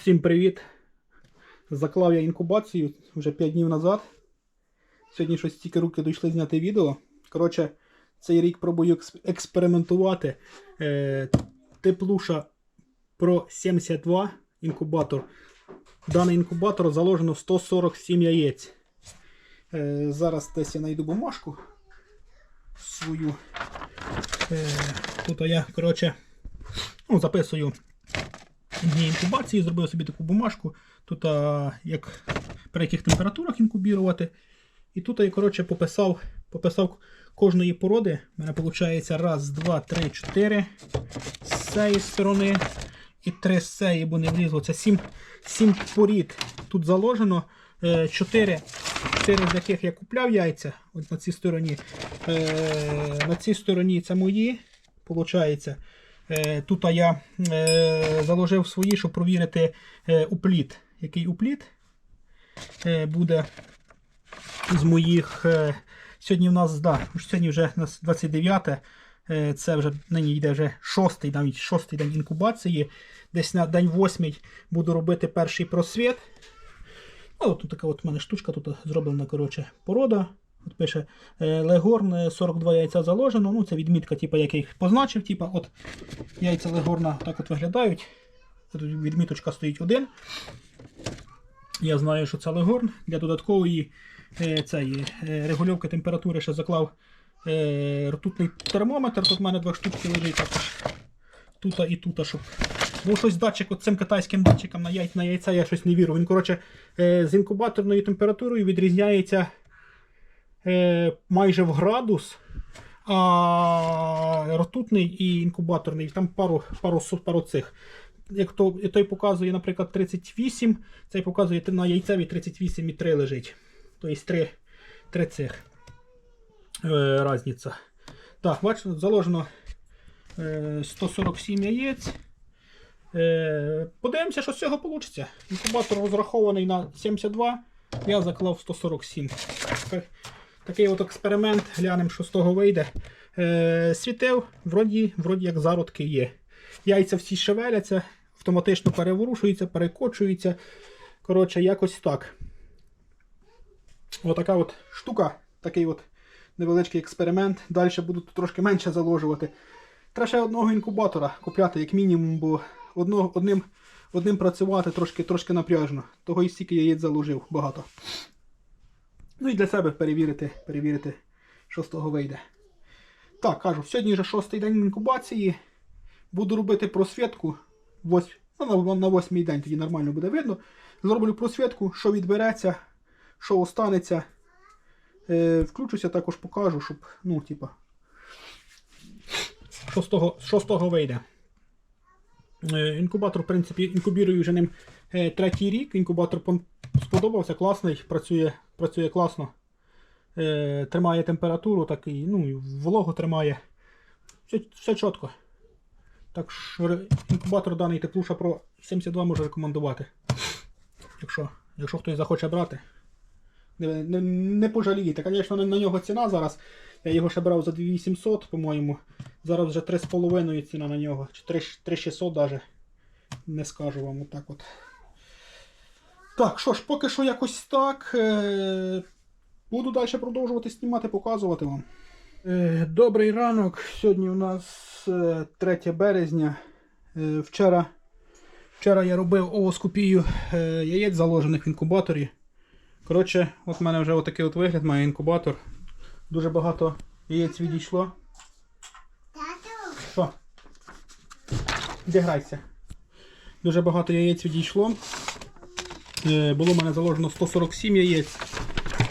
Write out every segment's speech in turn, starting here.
Всім привіт! Заклав я інкубацію вже 5 днів назад. Сьогодні щось тільки руки дійшли зняти відео. Коротше, цей рік пробую експериментувати. Е, теплуша Pro 72 інкубатор. Даний інкубатор заложено 147 яєць. Е, зараз десь я знайду бумажку свою. Е, тут я, коротше, ну, записую дні інкубації, зробив собі таку бумажку. Тут а, як при яких температурах інкубірувати. І тут я коротше, пописав, пописав кожної породи. У мене виходить раз, два, три, чотири з цієї сторони. І три з цієї, бо не влізло. Це сім, сім порід тут заложено. Е, Чотири, з яких я купляв яйця. От на цій стороні. Е, на цій стороні це мої. Получається. Е, Тут я е, заложив свої, щоб провірити е, упліт. Який упліт буде з моїх. Сьогодні в нас, да, сьогодні вже 29. Е, це вже нині йде вже шостий, навіть шостий день інкубації. Десь на день восьмий буду робити перший просвіт. От тут така от у мене штучка тут зроблена коротше, порода. От пише е, Легорн е, 42 яйця заложено. Ну, це відмітка, типу, як я їх позначив. Типу, от яйця Легорна так от виглядають. Тут відміточка стоїть один. Я знаю, що це Легорн. Для додаткової е, цієї, е, регульовки температури ще заклав е, ртутний термометр. Тут в мене два штучки лежить також. Тут і тут, щоб. Бо щось датчик цим китайським датчиком на, яй, на яйця я щось не вірю. Він, коротше, е, з інкубаторною температурою відрізняється е, майже в градус. А ртутний і інкубаторний, там пару, пару, пару цих. Як то, той показує, наприклад, 38, цей показує на яйцеві 38,3 лежить. Тобто 3, 3 цих е, разниця. Так, бачите, заложено е, 147 яєць. Е, подивимося, що з цього вийде. Інкубатор розрахований на 72, я заклав 147. Так- Такий от експеримент, глянемо, що з того вийде. Е, світив, вроді, вроді як зародки є. Яйця всі шевеляться, автоматично переворушуються, перекочуються. Коротше, якось так. Отака от штука, такий от невеличкий експеримент. Далі буду трошки менше заложувати. Треба ще одного інкубатора купляти, як мінімум, бо одного, одним, одним працювати трошки, трошки напряжно. Того і стільки яєць заложив багато. Ну і для себе перевірити, перевірити, що з того вийде. Так, кажу, сьогодні вже шостий день інкубації. Буду робити просвітку. Вось, ну, на, восьмий день тоді нормально буде видно. Зроблю просвітку, що відбереться, що останеться. Е, включуся, також покажу, щоб, ну, типа, з того, що з того вийде. Е, Інкубатор, в принципі, інкубірую вже ним е, третій рік. Інкубатор сподобався, класний, працює, працює класно. Е, тримає температуру, так і ну, і вологу тримає. Все, все чітко. Так що інкубатор даний Теплуша Pro 72 можу рекомендувати. Якщо, якщо хтось захоче брати. Не, не, не пожалієте. Звісно, на, нього ціна зараз. Я його ще брав за 2800, по-моєму. Зараз вже 3,5 ціна на нього. Чи 3 3600 навіть. Не скажу вам отак от. Так, що ж, поки що якось так. Е, буду далі продовжувати знімати, показувати вам. Е, добрий ранок. Сьогодні у нас е, 3 березня. Е, вчора, вчора я робив овоскопію яєць заложених в інкубаторі. Коротше, от в мене вже отакий от вигляд має інкубатор. Дуже багато яєць відійшло. Що? Де грайся? Дуже багато яєць відійшло. Е, було в мене заложено 147 яєць.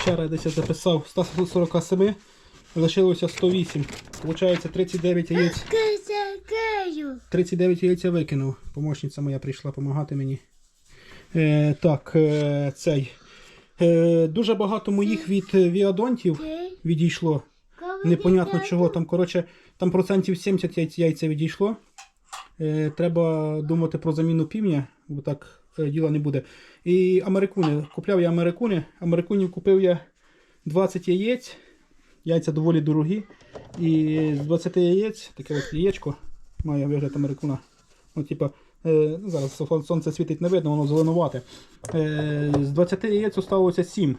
Вчора я десь записав 147, лишилося 108. Получається 39 яєць. 39 яєць я викинув. Помощниця моя прийшла допомагати мені. Е, так, е, цей. Е, дуже багато моїх від віадонтів відійшло. Непонятно чого. Там, коротше, там процентів 70 яйця, яйця відійшло. Е, треба думати про заміну півня, бо так е, діла не буде. І америкуни. Купляв я америкуни. Америкунів купив я 20 яєць. Яйця доволі дорогі. І з 20 яєць, таке от яєчко, має вигляд америкуна. Ну, типа, Е, зараз сонце світить не видно, воно зеленувате. Е, з 20 яєць осталося 7.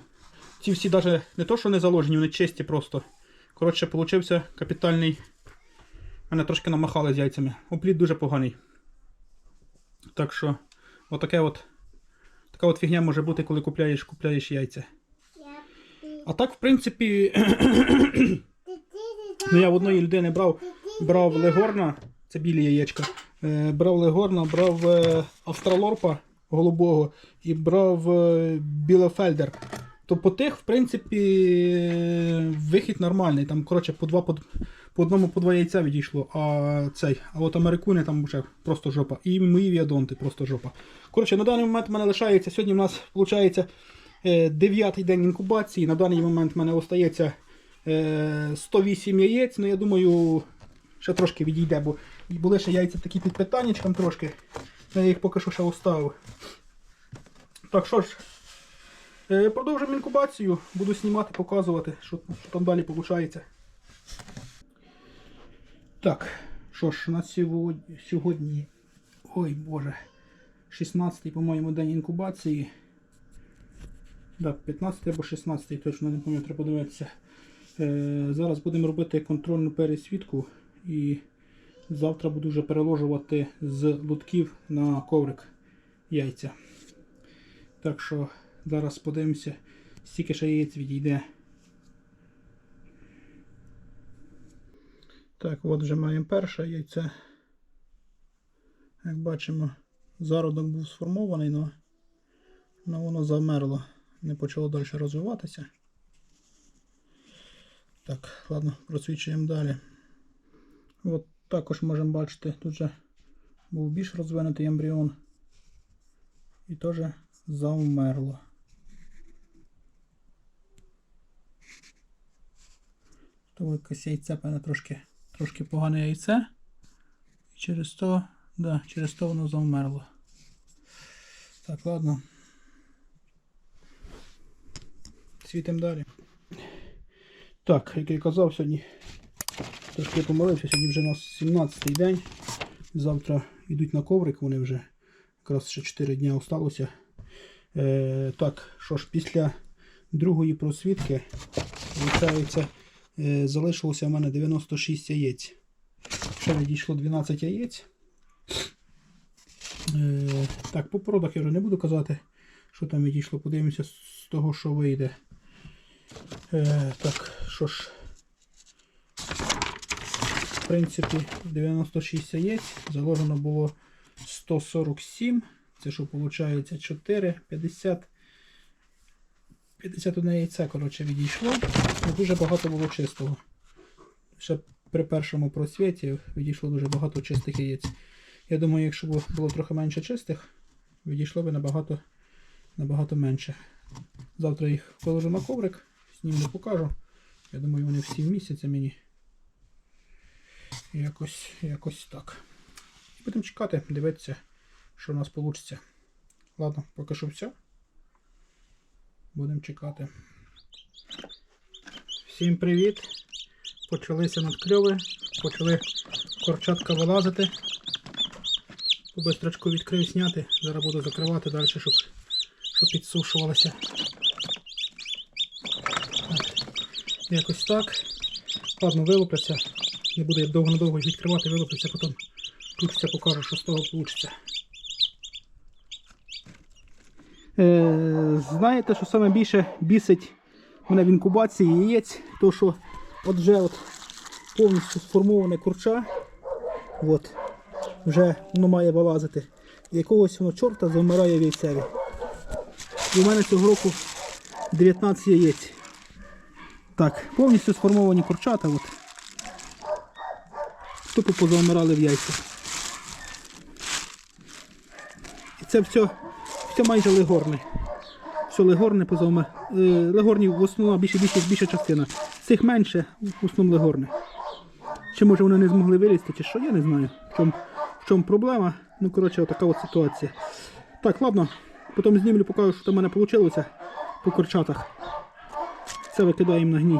Ці всі навіть не то, що не заложені, вони чисті просто. Коротше, получився капітальний. Мене трошки намахали з яйцями. Опліт дуже поганий. Так що, отаке от. Така от фігня може бути, коли купляєш, купляєш яйця. А так, в принципі, ну я в одної людини брав, брав легорна, це білі яєчка. Е, брав легорна, брав е, австралорпа голубого і брав е, білефельдер. То по тих, в принципі, вихід нормальний. Там, коротше, по два по, по одному по два яйця відійшло. А цей, а от америкуни там вже просто жопа. І мої віадонти просто жопа. Коротше, на даний момент в мене лишається. Сьогодні в нас виходить дев'ятий день інкубації. На даний момент в мене остається е, 108 яєць. Ну я думаю, ще трошки відійде, бо були ще яйця такі під питаннячком трошки. Я їх поки що ще оставив. Так що ж, е, продовжимо інкубацію. Буду знімати, показувати, що, що там далі виходить. Так, що ж, у нас сьогодні. Ой Боже. 16-й, по-моєму, день інкубації. Так, 15 або 16 точно не пам'ятаю, треба подивитися. Е, зараз будемо робити контрольну пересвідку і завтра буду вже переложувати з лутків на коврик яйця. Так що зараз подивимося, стільки ще яєць відійде. Так, от вже маємо перше яйце. Як бачимо, зародок був сформований, але но воно замерло, не почало далі розвиватися. Так, ладно, просвічуємо далі. От також можемо бачити, тут же був більш розвинутий ембріон. І теж завмерло. То якесь яйце, певне, трошки, трошки погане яйце. І через то, да, через то воно завмерло. Так, ладно. Світимо далі. Так, як я казав, сьогодні трошки я помилився, сьогодні вже у нас 17-й день. Завтра йдуть на коврик, вони вже якраз ще 4 дні осталося. Е, так, що ж, після другої просвідки, виходить, залишилося в мене 96 яєць. Ще відійшло 12 яєць. Е, так, по породах я вже не буду казати, що там відійшло. Подивимося з того, що вийде. Е, так, що ж. В принципі, 96 яєць. Заложено було 147. Це що виходить 4, 50. 51 яйце, коротше, відійшло. Ну, Дуже багато було чистого. Ще при першому просвіті відійшло дуже багато чистих яєць. Я думаю, якщо б було трохи менше чистих, відійшло б набагато, набагато менше. Завтра їх положу на коврик, зніму покажу. Я думаю, вони всі вмістяться мені. Якось, якось так. І будемо чекати, дивитися, що у нас вийде. Ладно, поки що все. Будемо чекати. Всім привіт! Почалися надкльови, почали корчатка вилазити. Побистрочку відкрив зняти. Зараз буду закривати далі, щоб, щоб підсушувалося. Якось так. Ладно, вилупляться. Не буду я довго-надовго їх відкривати, вилупляться, потім включиться, покажу, що з того вийде. Е, знаєте, що саме більше бісить мене в інкубації яєць, то що от вже от повністю сформоване курча, от, вже воно має вилазити. Якогось воно чорта завмирає в яйцеві. І у мене цього року 19 яєць. Так, повністю сформовані курчата. От. Тупо позавмирали в яйця. І це все, все майже легорне. Все легорне позавме. Е, легорні в основному більше, більше, більша частина. Цих менше, в основному легорне. Чи може вони не змогли вилізти, чи що, я не знаю. В чому, в чому проблема. Ну, коротше, отака от ситуація. Так, ладно. Потім знімлю, покажу, що в мене вийшло по курчатах. Це викидаємо на гній.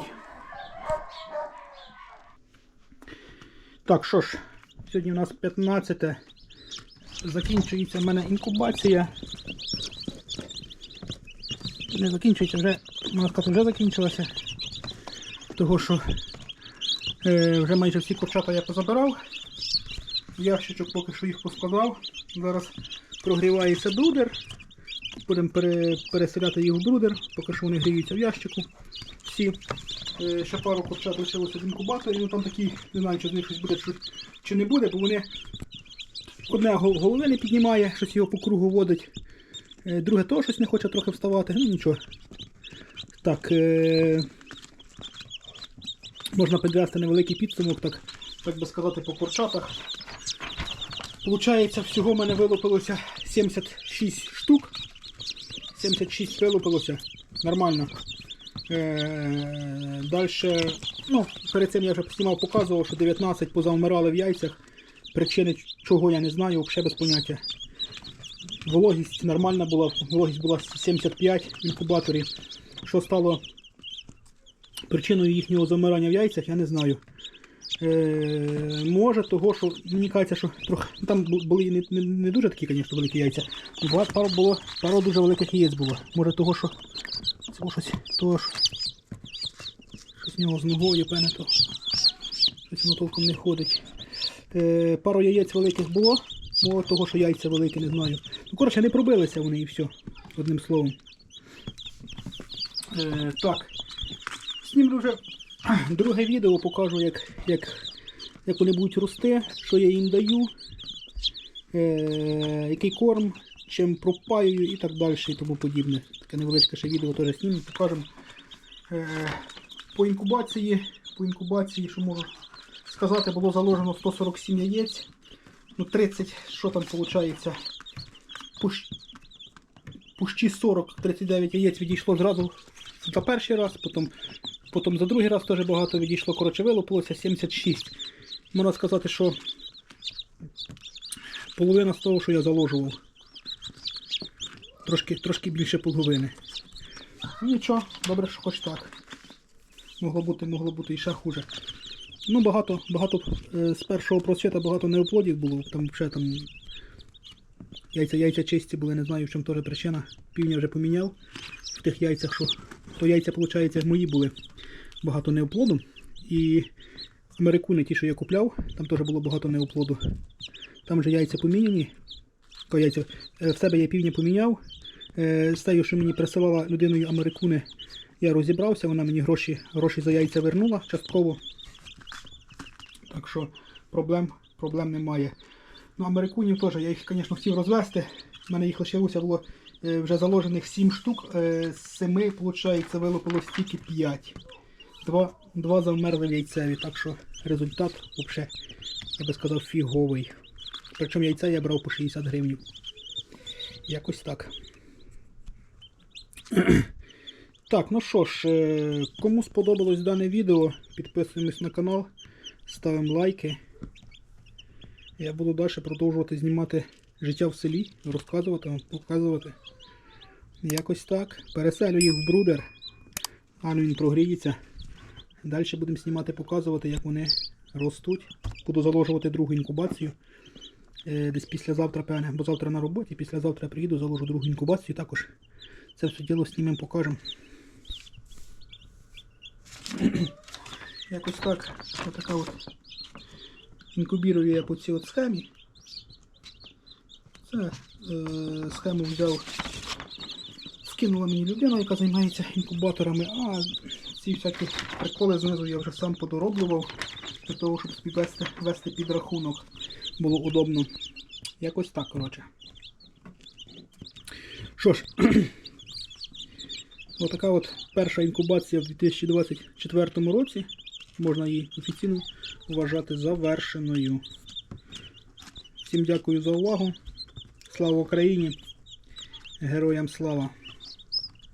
Так, що ж, сьогодні у нас 15 закінчується в мене інкубація. Не закінчується, вже, можна сказати, вже закінчилася. Того що е, вже майже всі курчата я позабирав. Ящичок поки що їх поскладав. Зараз прогрівається брудер. Будемо пере, переселяти їх в брудер, поки що вони гріються в ящику. Всі. Е, ще пару курчат лишилося з інкубаторів. Ну там такі, не знаю, чи з них щось буде чи, чи не буде, бо вони одне голови не піднімає, щось його по кругу водить. Е, Друге теж щось не хоче трохи вставати. Ну нічого. Так. Е... Можна підвести невеликий підсумок, так, так би сказати, по курчатах. Получається, всього в мене вилупилося 76 штук. 76 вилупилося. Нормально. Е, Далі, ну, перед цим я вже знімав, показував, що 19 позавмирали в яйцях. Причини чого я не знаю, взагалі без поняття. Вологість нормальна була, вологість була 75 в інкубаторі. Що стало причиною їхнього замирання в яйцях, я не знаю. Е, може, того, що мені кажеться, що трохи. ну, Там були не, не, не дуже такі, звісно, великі яйця. Багато пару було, пару дуже великих яєць було. Може того, що. Це щось. Того, що. Щось в нього з ногою, певне, то. Щось воно толком не ходить. Е, пару яєць великих було. Може того, що яйця великі, не знаю. Ну, коротше, не пробилися вони і все. Одним словом. Е, так. Знімлю вже друге відео, покажу, як, як, як вони будуть рости, що я їм даю, е, який корм, чим пропаюю і так далі і тому подібне. Таке невеличке ще відео теж знімемо, покажемо. Е, по інкубації, по інкубації, що можу сказати, було заложено 147 яєць. Ну 30, що там виходить? Пущі 40-39 яєць відійшло зразу за перший раз, потім Потім за другий раз теж багато відійшло, коротше, вилупилося 76. Можна сказати, що половина з того, що я заложував. Трошки, трошки більше половини. Ну нічого, добре, що хоч так. Могло бути, могло бути і ще хуже. Ну, багато, багато е, з першого просвіта багато неоплодів було, там вже там яйця, яйця чисті були, не знаю, в чому теж причина. Півня вже поміняв в тих яйцях, що то яйця, виходить, мої були багато неоплоду. І америкуни, ті, що я купляв, там теж було багато неоплоду. Там же яйця поміняні. Ко яйця. Е, В себе я півня поміняв. Е, З тією, що мені присилала людиною америкуни, я розібрався, вона мені гроші, гроші за яйця вернула частково. Так що проблем, проблем немає. Ну, америкунів теж, я їх, звісно, хотів розвести. У мене їх лишилося було е, вже заложених 7 штук. Е, З 7, виходить, вилупилось тільки 5. Два, два завмерли яйцеві, так що результат взагалі, я би сказав, фіговий. Причому яйця я брав по 60 гривень. Якось так. Так, ну що ж, е, кому сподобалось дане відео, підписуємось на канал, ставимо лайки. Я буду далі продовжувати знімати життя в селі, розказувати вам, показувати. Якось так. Переселю їх в брудер. А він прогріється. Далі будемо знімати, показувати, як вони ростуть. Буду заложувати другу інкубацію. Е, Десь післязавтра, певне, бо завтра на роботі, післязавтра приїду, заложу другу інкубацію також. Це все діло знімемо, покажемо. Якось так. Отака от. Інкубірую я по цій от схемі. Це е, схему взяв, скинула мені людина, яка займається інкубаторами, а ці всякі приколи знизу я вже сам подороблював, для того, щоб вести, вести під рахунок. Було удобно. Якось так, коротше. Що ж, отака от перша інкубація в 2024 році. Можна її офіційно вважати завершеною. Всім дякую за увагу. Слава Україні! Героям слава!